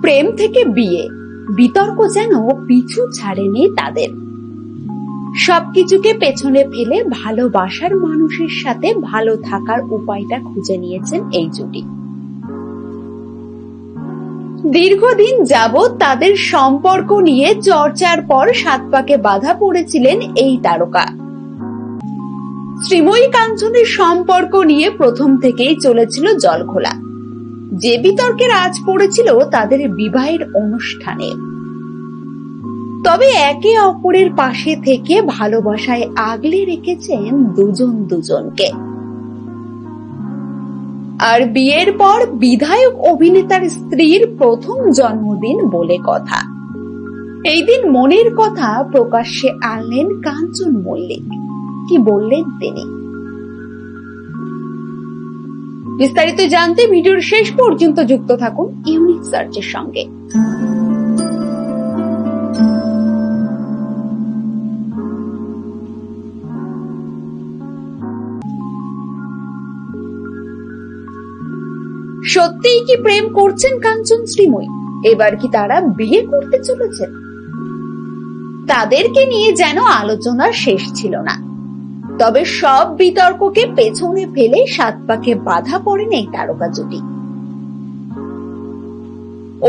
প্রেম থেকে বিয়ে। বিতর্ক যেন পিছু ছাড়েনি তাদের। সবকিছুকে পেছনে ফেলে ভালোবাসার মানুষের সাথে ভালো থাকার উপায়টা খুঁজে নিয়েছেন এই জুটি। দীর্ঘদিন যাবৎ তাদের সম্পর্ক নিয়ে চর্চার পর সাত পাকে বাধা পড়েছিলেন এই তারকা। শ্রীময়ী কাঞ্চনের সম্পর্ক নিয়ে প্রথম থেকেই চলেছিল জলখোলা। যে বিতর্কের আজ পড়েছিল তাদের বিবাহের অনুষ্ঠানে। তবে একে অপরের পাশে থেকে ভালোবাসায় আগলে রেখেছেন দুজন দুজনকে। আর বিয়ের পর বিধায়ক অভিনেতার স্ত্রীর প্রথম জন্মদিন বলে কথা। এই দিন মনের কথা প্রকাশ্যে আনলেন কাঞ্চন মল্লিক। কি বললেন তিনি? বিস্তারিত জানতে ভিডিওর শেষ পর্যন্ত যুক্ত থাকুন ইউনিক সার্চের সঙ্গে। সত্যিই কি প্রেম করছেন কাঞ্চন শ্রীময়ী? এবার কি তারা বিয়ে করতে চলেছেন? তাদেরকে নিয়ে যেন আলোচনার শেষ ছিল না। তবে সব বিতর্ককে পেছনে ফেলে সাত পাকে বাধা পড়েন এই তারকা জুটি।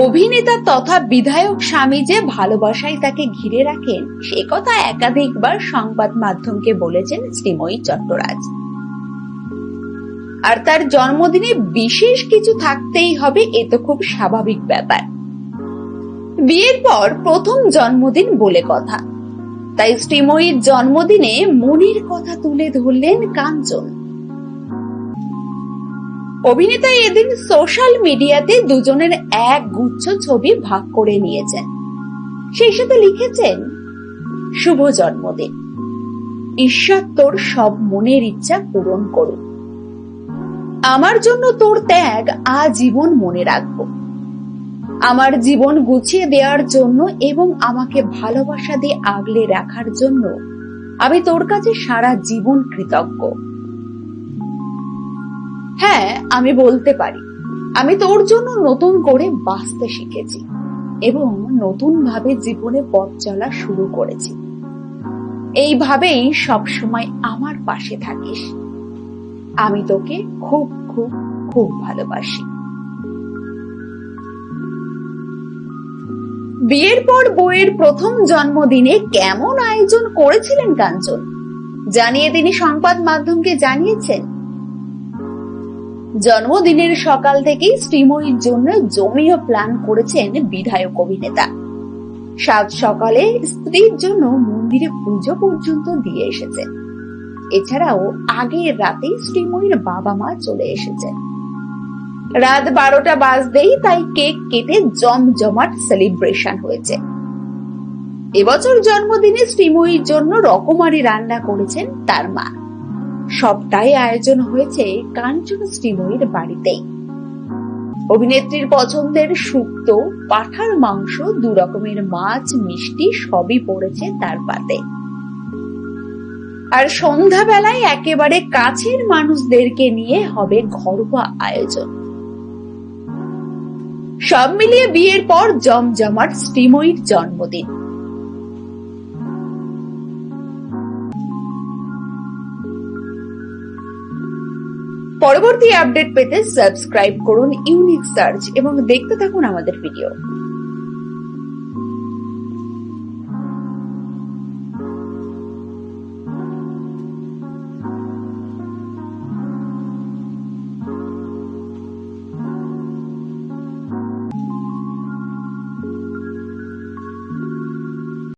অভিনেতা তথা বিধায়ক স্বামী যে ভালোবাসায় তাকে ঘিরে রাখেন, সে কথা একাধিকবার সংবাদ মাধ্যমকে বলেছেন শ্রীময়ী চট্টরাজ। আর তার জন্মদিনে বিশেষ কিছু থাকতেই হবে এ তো খুব স্বাভাবিক ব্যাপার। বিয়ের পর প্রথম জন্মদিন বলে কথা। তাই শ্রীময়ীর জন্মদিনে মনের কথা তুলে ধরলেন কাঞ্চন। অভিনেতা এদিন সোশ্যাল মিডিয়াতে দুজনের এক গুচ্ছ ছবি ভাগ করে নিয়েছেন। সেই সাথে লিখেছেন, শুভ জন্মদিন। ঈশ্বর তোর সব মনের ইচ্ছা পূরণ করুন। আমার জন্য তোর ত্যাগ আজীবন মনে রাখব। আমার জীবন গুছিয়ে দেওয়ার জন্য এবং আমাকে ভালোবাসা দিয়ে আগলে রাখার জন্য আমি তোর কাছে সারা জীবন কৃতজ্ঞ। হ্যাঁ আমি বলতে পারি, আমি তোর জন্য নতুন করে বাঁচতে শিখেছি এবং নতুন ভাবে জীবনে পথ চলা শুরু করেছি। এইভাবেই সবসময় আমার পাশে থাকিস। আমি তোকে খুব খুব খুব ভালোবাসি। বিয়ের পর বইয়ের প্রথম জন্মদিনে কেমন আয়োজন করেছিলেন কাঞ্চন? জানিয়ে তিনি সংবাদ মাধ্যমকে জানিয়েছেন। জন্মদিনের সকাল থেকেই শ্রীময়ীর জন্য জমিও প্ল্যান করেছেন বিধায়ক অভিনেতা। সাত সকালে স্ত্রীর জন্য মন্দিরে পুজো পর্যন্ত দিয়ে এসেছে এছাড়াও আগের রাতে শ্রীময়ীর বাবা মা চলে এসেছেন। রাত বারোটা বাজতেই তাই কেক কেটে জমজমাট সেলিব্রেশন হয়েছে। এবছর জন্মদিনে শ্রীময়ীর জন্য রকমারি রান্না করেছেন তার মা। সবটাই আয়োজন হয়েছে কাঞ্চন শ্রীময়ীর বাড়িতেই। অভিনেত্রীর পছন্দের শুক্তো, পাঠার মাংস, দু রকমের মাছ, মিষ্টি সবই পড়েছে তার পাতে। আর সন্ধ্যাবেলায় একেবারে কাছের মানুষদেরকে নিয়ে হবে ঘরোয়া আয়োজন। সব মিলিয়ে বিয়ের পর জমজমাট শ্রীময়ীর জন্মদিন। পরবর্তী আপডেট পেতে সাবস্ক্রাইব করুন ইউনিক সার্চ এবং দেখতে থাকুন আমাদের ভিডিও।